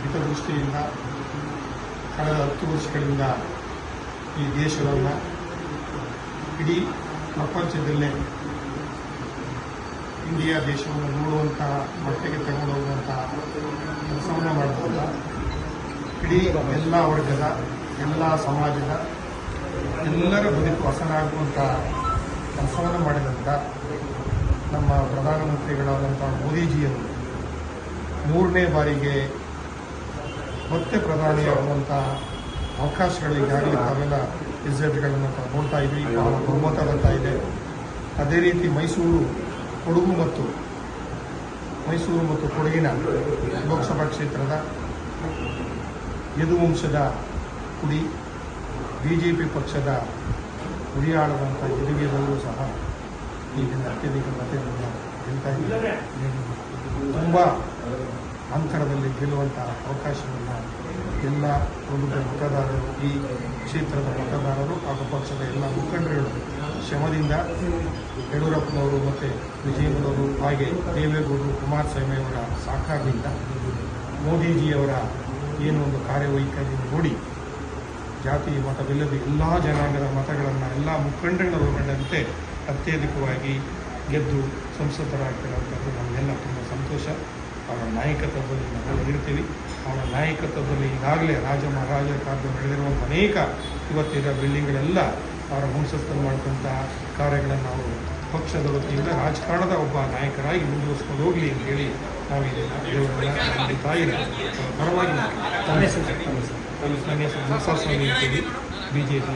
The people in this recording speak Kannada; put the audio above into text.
ಹಿತದೃಷ್ಟಿಯಿಂದ ಕಳೆದ ಹತ್ತು ವರ್ಷಗಳಿಂದ ಈ ದೇಶವನ್ನು ಇಡೀ ಪ್ರಪಂಚದಲ್ಲೇ ಇಂಡಿಯಾ ದೇಶವನ್ನು ನೋಡುವಂತಹ ಮಟ್ಟಿಗೆ ತಗೊಂಡು ಹೋಗುವಂತಹ ಕೆಲಸವನ್ನು ಮಾಡಬಹುದು ಇಡೀ ಎಲ್ಲ ವರ್ಗದ, ಎಲ್ಲ ಸಮಾಜದ ಎಲ್ಲರ ಬದುಕು ಹಸನಾಗುವಂಥ ಕೆಲಸವನ್ನು ಮಾಡಿದಂಥ ನಮ್ಮ ಪ್ರಧಾನಮಂತ್ರಿಗಳಾದಂಥ ಮೋದಿಜಿಯವರು ಮೂರನೇ ಬಾರಿಗೆ ಮತ್ತೆ ಪ್ರಧಾನಿಯಾಗುವಂಥ ಅವಕಾಶಗಳು ಈಗಾಗಲೇ ತಾವೆಲ್ಲ ರಿಸಲ್ಟ್ಗಳನ್ನು ನೋಡ್ತಾ ಇದ್ವಿ ಬಹುಮತ ಬರ್ತಾ ಇದೆ. ಅದೇ ರೀತಿ ಮೈಸೂರು ಕೊಡಗು ಮತ್ತು ಮೈಸೂರು ಮತ್ತು ಕೊಡಗಿನ ಲೋಕಸಭಾ ಕ್ಷೇತ್ರದ ಯದುವಂಶದ ಕುಡಿ, ಬಿಜೆಪಿ ಪಕ್ಷದ ಹುರಿಯಾಳದಂಥ ಯದುವೀರರು ಸಹ ಈಗಿನ ಅತ್ಯಧಿಕ ಮತ ಗೆಲ್ತಾ ತುಂಬ ಅಂತರದಲ್ಲಿ ಗೆಲ್ಲುವಂಥ ಅವಕಾಶವನ್ನು ಎಲ್ಲ ಒಂದು ಮತದಾರರು, ಈ ಕ್ಷೇತ್ರದ ಮತದಾರರು ಹಾಗೂ ಪಕ್ಷದ ಎಲ್ಲ ಮುಖಂಡರುಗಳು ಶ್ರಮದಿಂದ ಯಡಿಯೂರಪ್ಪನವರು ಮತ್ತು ವಿಜಯನವರು ಹಾಗೆ ದೇವೇಗೌಡರು ಕುಮಾರಸ್ವಾಮಿ ಅವರ ಸಹಕಾರದಿಂದ ಮೋದಿಜಿಯವರ ಏನು ಒಂದು ಕಾರ್ಯವೈಖರಿ ನೋಡಿ ಜಾತಿ ಮತವಿಲ್ಲದೆ ಎಲ್ಲ ಜನಾಂಗದ ಮತಗಳನ್ನು ಎಲ್ಲ ಮುಖಂಡಗಳ ಒಳಗೊಂಡಂತೆ ಅತ್ಯಧಿಕವಾಗಿ ಗೆದ್ದು ಸಂಸದರಾಗ್ತಿರೋಂಥದ್ದು ನಮಗೆಲ್ಲ ತುಂಬ ಸಂತೋಷ. ಅವರ ನಾಯಕತ್ವದಲ್ಲಿ ನಾವು ಇರ್ತೀವಿ ಅವರ ನಾಯಕತ್ವದಲ್ಲಿ ಈಗಾಗಲೇ ರಾಜ ಮಹಾರಾಜರ ಕಾಲದಲ್ಲಿ ನಡೆದಿರುವಂಥ ಅನೇಕ ಇವತ್ತಿನ ಬಿಲ್ಡಿಂಗ್ಗಳೆಲ್ಲ ಅವರ ವಂಶಸ್ಥರು ಮಾಡಿದಂಥ ಕಾರ್ಯಗಳನ್ನು ಅವರು ಪಕ್ಷದ ವತಿಯಿಂದ ರಾಜಕಾರಣದ ಒಬ್ಬ ನಾಯಕರಾಗಿ ಮುಂದುವರಿಸ್ಕೊಂಡು ಹೋಗಲಿ ಅಂತ ಹೇಳಿ ನಾವು ನಮ್ಮ ತಾಯಿನ ಪರವಾಗಿ. ನನ್ನ ಅಂತೇಳಿ ಬಿ ಜೆ ಪಿ